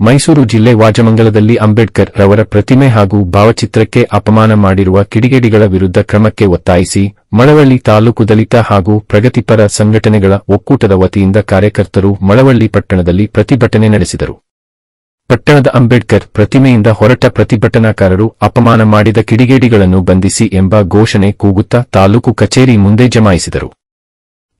ಮೈಸೂರು ಜಿಲ್ಲೆ ವಾಜಮಂಗಲದಲ್ಲಿ ಅಂಬೇಡ್ಕರ್ ರವರ ಪ್ರತಿಮೆ ಹಾಗೂ ಭಾವಚಿತ್ರಕ್ಕೆ ಅಪಮಾನ ಮಾಡಿರುವ ಕಿಡಿಗೇಡಿಗಳ ವಿರುದ್ಧ ಕ್ರಮಕ್ಕೆ ಒತ್ತಾಯಿಸಿ, ಮಳವಳ್ಳಿ ತಾಲೂಕು ದಲಿತ ಹಾಗೂ ಪ್ರಗತಿಪರ ಸಂಘಟನೆಗಳ ಒಕ್ಕೂಟದ ವತಿಯಿಂದ ಕಾರ್ಯಕರ್ತರು ಮಳವಳ್ಳಿ ಪಟ್ಟಣದಲ್ಲಿ ಪ್ರತಿಭಟನೆ ನಡೆಸಿದರು. ಪಟ್ಟಣದ ಅಂಬೇಡ್ಕರ್ ಪ್ರತಿಮೆಯಿಂದ ಹೊರಟ ಪ್ರತಿಭಟನಾಕಾರರು ಅಪಮಾನ ಮಾಡಿದ ಕಿಡಿಗೇಡಿಗಳನ್ನು ಬಂಧಿಸಿ ಎಂಬ ಘೋಷಣೆ ಕೂಗುತ್ತಾ ತಾಲೂಕು ಕಚೇರಿ ಮುಂದೆ ಜಮಾಯಿಸಿದರು.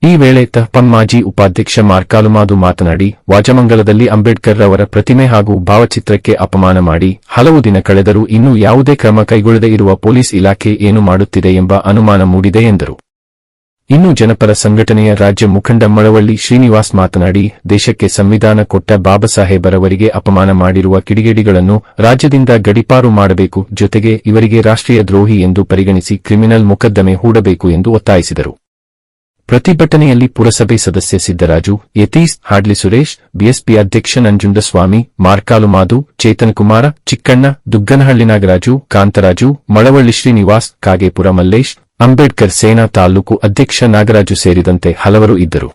ಈ ವೇಳೆ ತಹಪಂ ಮಾಜಿ ಉಪಾಧ್ಯಕ್ಷ ಮಾರ್ಕಾಲುಮಾದು ಮಾತನಾಡಿ ವಾಜಮಂಗಲದಲ್ಲಿ ಅಂಬೇಡ್ಕರ್ ರವರ ಪ್ರತಿಮೆ ಹಾಗೂ ಭಾವಚಿತ್ರಕ್ಕೆ ಅಪಮಾನ ಮಾಡಿ, ಹಲವು ದಿನ ಕಳೆದರೂ ಇನ್ನೂ ಯಾವುದೇ ಕ್ರಮ ಕೈಗೊಳ್ಳದೇ ಇರುವ ಪೊಲೀಸ್ ಇಲಾಖೆ ಏನು ಮಾಡುತ್ತಿದೆ ಎಂಬ ಅನುಮಾನ ಮೂಡಿದೆ ಎಂದರು. ಇನ್ನು ಜನಪರ ಸಂಘಟನೆಯ ರಾಜ್ಯ ಮುಖಂಡ ಮಳವಳ್ಳಿ ಶ್ರೀನಿವಾಸ್ ಮಾತನಾಡಿ, ದೇಶಕ್ಕೆ ಸಂವಿಧಾನ ಕೊಟ್ಟ ಬಾಬಾ ಸಾಹೇಬರವರಿಗೆ ಅಪಮಾನ ಮಾಡಿರುವ ಕಿಡಿಗೇಡಿಗಳನ್ನು ರಾಜ್ಯದಿಂದ ಗಡಿಪಾರು ಮಾಡಬೇಕು, ಜೊತೆಗೆ ಇವರಿಗೆ ರಾಷ್ಟ್ರೀಯ ದ್ರೋಹಿ ಎಂದು ಪರಿಗಣಿಸಿ ಕ್ರಿಮಿನಲ್ ಮೊಕದ್ದಮೆ ಹೂಡಬೇಕು ಎಂದು ಒತ್ತಾಯಿಸಿದರು. ಪ್ರತಿಭಟನೆಯಲ್ಲಿ ಪುರಸಭೆ ಸದಸ್ಯ ಸಿದ್ದರಾಜು, ಯತೀಶ್, ಹಾಡ್ಲಿ ಸುರೇಶ್, ಬಿಎಸ್ಪಿ ಅಧ್ಯಕ್ಷ ನಂಜುಂಡಸ್ವಾಮಿ ಮಾರ್ಕಾಲುಮಾದು ಚೇತನ್ ಕುಮಾರ ಚಿಕ್ಕಣ್ಣ, ದುಗ್ಗನಹಳ್ಳಿ ನಾಗರಾಜು, ಕಾಂತರಾಜು, ಮಳವಳ್ಳಿ ಶ್ರೀನಿವಾಸ್, ಕಾಗೇಪುರ ಮಲ್ಲೇಶ್, ಅಂಬೇಡ್ಕರ್ ಸೇನಾ ತಾಲೂಕು ಅಧ್ಯಕ್ಷ ನಾಗರಾಜು ಸೇರಿದಂತೆ ಹಲವರು ಇದ್ದರು.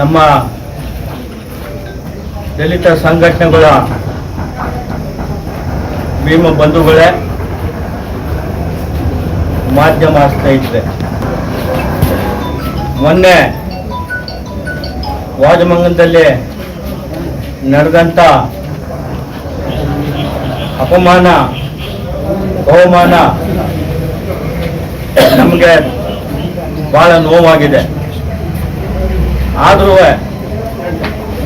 ನಮ್ಮ ದಲಿತ ಸಂಘಟನೆಗಳ ಭೀಮ ಬಂಧುಗಳೇ ಮಾಧ್ಯಮ ಸ್ನೇಹಿತರೆ ಮೊನ್ನೆ ವಾಜಮಂಗಲದಲ್ಲಿ ನಡೆದಂಥ ಅಪಮಾನ, ಬಹುಮಾನ ನಮಗೆ ಭಾಳ ನೋವಾಗಿದೆ. ಆದ್ರೂ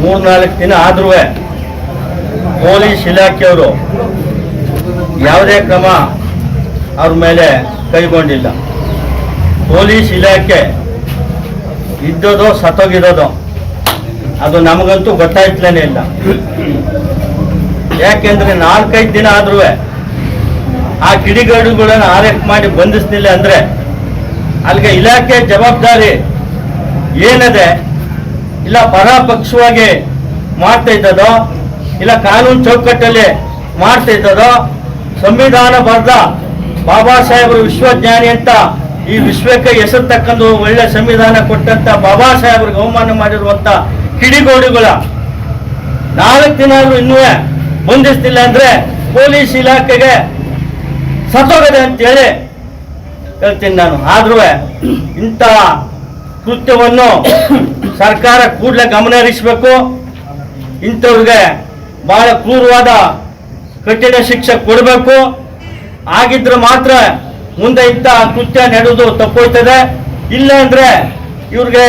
ಮೂರ್ನಾಲ್ಕು ದಿನ ಆದ್ರೂ ಪೊಲೀಸ್ ಇಲಾಖೆಯವರು ಯಾವುದೇ ಕ್ರಮ ಅವ್ರ ಮೇಲೆ ಕೈಗೊಂಡಿಲ್ಲ. ಪೊಲೀಸ್ ಇಲಾಖೆ ಇದ್ದದೋ ಸತ್ತೋಗಿರೋದು, ಅದು ನಮಗಂತೂ ಗೊತ್ತಾಯ್ತಲೇ ಇಲ್ಲ. ಯಾಕೆಂದ್ರೆ ನಾಲ್ಕೈದು ದಿನ ಆದ್ರೂ ಆ ಕಿಡಿಗಾಡುಗಳನ್ನು ಆರೆಸ್ಟ್ ಮಾಡಿ ಬಂಧಿಸ್ಲಿಲ್ಲ ಅಂದ್ರೆ ಅಲ್ಲಿಗೆ ಇಲಾಖೆ ಜವಾಬ್ದಾರಿ ಏನಿದೆ? ಇಲ್ಲ ಪರಾಪಕ್ಷವಾಗಿ ಮಾಡ್ತಾ ಇದ್ದದೋ, ಇಲ್ಲ ಕಾನೂನು ಚೌಕಟ್ಟಲ್ಲಿ ಮಾಡ್ತಾ ಇದ್ದದೋ, ಸಂವಿಧಾನ ಬರೆದ ಬಾಬಾ ಸಾಹೇಬರು ವಿಶ್ವಜ್ಞಾನಿ ಅಂತ ಈ ವಿಶ್ವಕ್ಕೆ ಹೆಸರು ತಕ್ಕಂದು ಒಳ್ಳೆ ಸಂವಿಧಾನ ಕೊಟ್ಟಂತ ಬಾಬಾ ಸಾಹೇಬ್ರಿಗೆ ಅವಮಾನ ಮಾಡಿರುವಂತ ಕಿಡಿಗೋಡುಗಳ ನಾಲ್ಕು ದಿನ ಇನ್ನೂ ಬಂಧಿಸ್ತಿಲ್ಲ ಅಂದ್ರೆ ಪೊಲೀಸ್ ಇಲಾಖೆಗೆ ಸತ್ತೋಗದೆ ಅಂತೇಳಿ ಹೇಳ್ತೀನಿ ನಾನು. ಆದ್ರೂ ಇಂಥ ಕೃತ್ಯವನ್ನು ಸರ್ಕಾರ ಕೂಡಲೇ ಗಮನ ಹರಿಸಬೇಕು. ಇಂಥವ್ರಿಗೆ ಬಹಳ ಕ್ರೂರವಾದ ಕಠಿಣ ಶಿಕ್ಷೆ ಕೊಡಬೇಕು. ಆಗಿದ್ರೆ ಮಾತ್ರ ಮುಂದೆ ಇಂತ ಕೃತ್ಯ ನಡೆದು ತಪ್ಪೋಯ್ತದೆ. ಇಲ್ಲ ಅಂದ್ರೆ ಇವ್ರಿಗೆ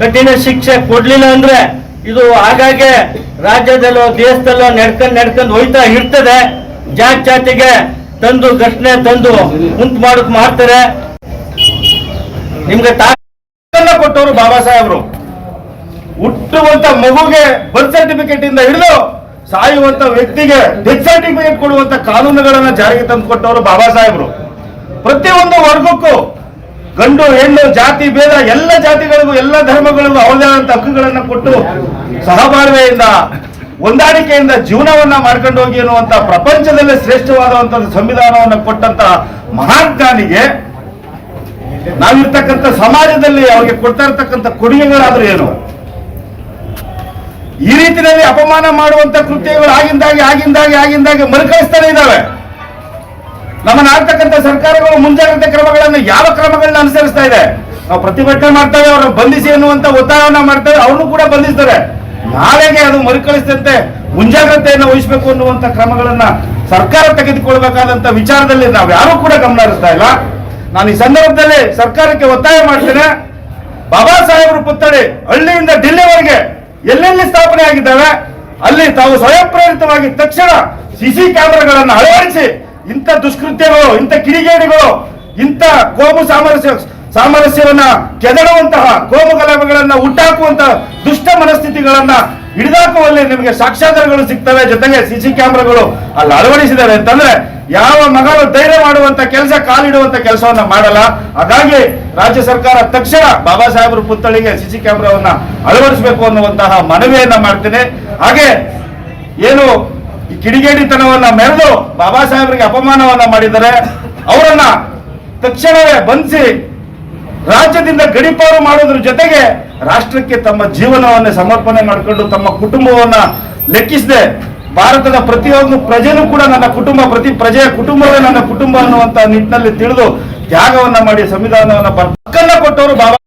ಕಠಿಣ ಶಿಕ್ಷೆ ಕೊಡ್ಲಿಲ್ಲ ಅಂದ್ರೆ ಇದು ಆಗಾಗೆ ರಾಜ್ಯದಲ್ಲೋ ದೇಶದಲ್ಲೋ ನಡ್ಕೊಂಡ್ ನಡ್ಕೊಂಡ್ ಹೋಯ್ತಾ ಇರ್ತದೆ. ಜಾತಿ ಜಾತಿಗೆ ತಂದು ಘಟನೆ ತಂದು ಉಂಟು ಮಾಡಕ್ ಮಾಡ್ತಾರೆ. ನಿಮ್ಗೆ ತಾಕನ್ನ ಕೊಟ್ಟವರು ಬಾಬಾ ಸಾಹೇಬ್ರು. ಹುಟ್ಟುವಂತ ಮಗುಗೆ ಬರ್ತ್ ಸರ್ಟಿಫಿಕೇಟ್ ಇಂದ ಹಿಡಿದು ಸಾಯುವಂತ ವ್ಯಕ್ತಿಗೆ ಡೆತ್ ಸರ್ಟಿಫಿಕೇಟ್ ಕೊಡುವಂತ ಕಾನೂನುಗಳನ್ನ ಜಾರಿಗೆ ತಂದು ಕೊಟ್ಟವರು ಬಾಬಾ ಸಾಹೇಬ್ರು. ಪ್ರತಿಯೊಂದು ವರ್ಗಕ್ಕೂ ಗಂಡು, ಹೆಣ್ಣು, ಜಾತಿ, ಭೇದ ಎಲ್ಲ ಜಾತಿಗಳಿಗೂ ಎಲ್ಲ ಧರ್ಮಗಳಿಗೂ ಅವರದೇ ಆದಂತ ಹಕ್ಕುಗಳನ್ನ ಕೊಟ್ಟು ಸಹಬಾಳ್ವೆಯಿಂದ, ಹೊಂದಾಣಿಕೆಯಿಂದ ಜೀವನವನ್ನ ಮಾಡ್ಕೊಂಡು ಹೋಗಿ ಅನ್ನುವಂತ ಪ್ರಪಂಚದಲ್ಲೇ ಶ್ರೇಷ್ಠವಾದಂತ ಸಂವಿಧಾನವನ್ನ ಕೊಟ್ಟಂತ ಮಹಾನ್ ಜ್ಞಾನಿಗೆ ನಾವಿರ್ತಕ್ಕಂಥ ಸಮಾಜದಲ್ಲಿ ಅವರಿಗೆ ಕೊಡ್ತಾ ಇರ್ತಕ್ಕಂಥ ಕೊಡುಗೆಗಳಾದ್ರೂ ಏನು? ಈ ರೀತಿಯಲ್ಲಿ ಅಪಮಾನ ಮಾಡುವಂತ ಕೃತ್ಯಗಳು ಆಗಿಂದಾಗಿ ಆಗಿಂದಾಗಿ ಆಗಿಂದಾಗಿ ಮರುಕಳಿಸ್ತಾನೆ ಇದ್ದಾವೆ. ನಮ್ಮನ್ನ ಆಗ್ತಕ್ಕಂಥ ಸರ್ಕಾರಗಳು ಮುಂಜಾಗ್ರತೆ ಕ್ರಮಗಳನ್ನು ಯಾವ ಕ್ರಮಗಳನ್ನ ಅನುಸರಿಸ್ತಾ ಇದೆ? ನಾವು ಪ್ರತಿಭಟನೆ ಮಾಡ್ತೇವೆ ಅವರು ಬಂಧಿಸಿ ಅನ್ನುವಂತ ಒತ್ತಾಯವನ್ನ ಮಾಡ್ತೇವೆ, ಅವ್ರನ್ನು ಕೂಡ ಬಂಧಿಸ್ತಾರೆ. ನಾಳೆಗೆ ಅದು ಮರುಕಳಿಸಿದಂತೆ ಮುಂಜಾಗ್ರತೆಯನ್ನು ವಹಿಸಬೇಕು ಅನ್ನುವಂತ ಕ್ರಮಗಳನ್ನ ಸರ್ಕಾರ ತೆಗೆದುಕೊಳ್ಬೇಕಾದಂತ ವಿಚಾರದಲ್ಲಿ ನಾವು ಯಾರು ಕೂಡ ಗಮನ ಹರಿಸ್ತಾ ಇಲ್ಲ. ನಾನು ಈ ಸಂದರ್ಭದಲ್ಲಿ ಸರ್ಕಾರಕ್ಕೆ ಒತ್ತಾಯ ಮಾಡ್ತೇನೆ. ಬಾಬಾ ಸಾಹೇಬರು ಪುತ್ಥಳಿ ಹಳ್ಳಿಯಿಂದ ఢిಲ್ಲಿವರೆಗೆ ಎಲ್ಲೆಲ್ಲಿ ಸ್ಥಾಪನೆ ಆಗಿದ್ದಾವೆ? ಅಲ್ಲಿ ತಾವು ಸ್ವಯಂ ಪ್ರೇರಿತವಾಗಿ ತಕ್ಷಣ ಸಿಸಿ ಕ್ಯಾಮೆರಾಗಳನ್ನು ಅಳವಡಿಸಿ ಇಂಥ ದುಷ್ಕೃತ್ಯಗಳು, ಇಂಥ ಕಿಡಿಗೇಡಿಗಳು, ಇಂಥ ಕೋಮು ಸಾಮರಸ್ಯ, ಸಾಮರಸ್ಯವನ್ನ ಕೆದಡುವಂತಹ ಕೋಮು ಗಲಭೆಗಳನ್ನ ಉಂಟಾಕುವಂತಹ ದುಷ್ಟ ಮನಸ್ಥಿತಿಗಳನ್ನ ಹಿಡಿದಾಕುವಲ್ಲಿ ನಿಮಗೆ ಸಾಕ್ಷ್ಯಾಧಾರಗಳು ಸಿಗ್ತವೆ, ಜೊತೆಗೆ ಸಿಸಿ ಕ್ಯಾಮ್ರಾಗಳು ಅಲ್ಲಿ ಅಳವಡಿಸಿದ್ದಾರೆ ಅಂತಂದ್ರೆ ಯಾವ ಮಗಳು ಧೈರ್ಯ ಮಾಡುವಂತ ಕೆಲಸ, ಕಾಲಿಡುವಂತ ಕೆಲಸವನ್ನ ಮಾಡಲ್ಲ. ಹಾಗಾಗಿ ರಾಜ್ಯ ಸರ್ಕಾರ ತಕ್ಷಣ ಬಾಬಾ ಸಾಹೇಬ್ರ ಪುತ್ಥಳಿಗೆ ಸಿಸಿ ಕ್ಯಾಮೆರಾವನ್ನ ಅಳವಡಿಸಬೇಕು ಅನ್ನುವಂತಹ ಮನವಿಯನ್ನ ಮಾಡ್ತೇನೆ. ಹಾಗೆ ಏನು ಕಿಡಿಗೇಡಿತನವನ್ನ ಮೆರೆದು ಬಾಬಾ ಸಾಹೇಬ್ರಿಗೆ ಅಪಮಾನವನ್ನ ಮಾಡಿದ್ದಾರೆ. ಅವರನ್ನ ತಕ್ಷಣವೇ ಬಂಧಿಸಿ ರಾಜ್ಯದಿಂದ ಗಡಿಪಾರು ಮಾಡೋದ್ರ ಜೊತೆಗೆ ರಾಷ್ಟ್ರಕ್ಕೆ ತಮ್ಮ ಜೀವನವನ್ನ ಸಮರ್ಪಣೆ ಮಾಡಿಕೊಂಡು ತಮ್ಮ ಕುಟುಂಬವನ್ನ ಲೆಕ್ಕಿಸದೆ, ಭಾರತದ ಪ್ರತಿಯೊಂದು ಪ್ರಜೆನೂ ಕೂಡ ನನ್ನ ಕುಟುಂಬ ಪ್ರತಿ ಪ್ರಜೆಯ ಕುಟುಂಬವೇ ನನ್ನ ಕುಟುಂಬ ಅನ್ನುವಂತ ನಿಟ್ಟಿನಲ್ಲಿ ತಿಳಿದು ತ್ಯಾಗವನ್ನ ಮಾಡಿ, ಸಂವಿಧಾನವನ್ನ ಪಕ್ಕನ್ನ ಕೊಟ್ಟವರು ಬಾಬಾ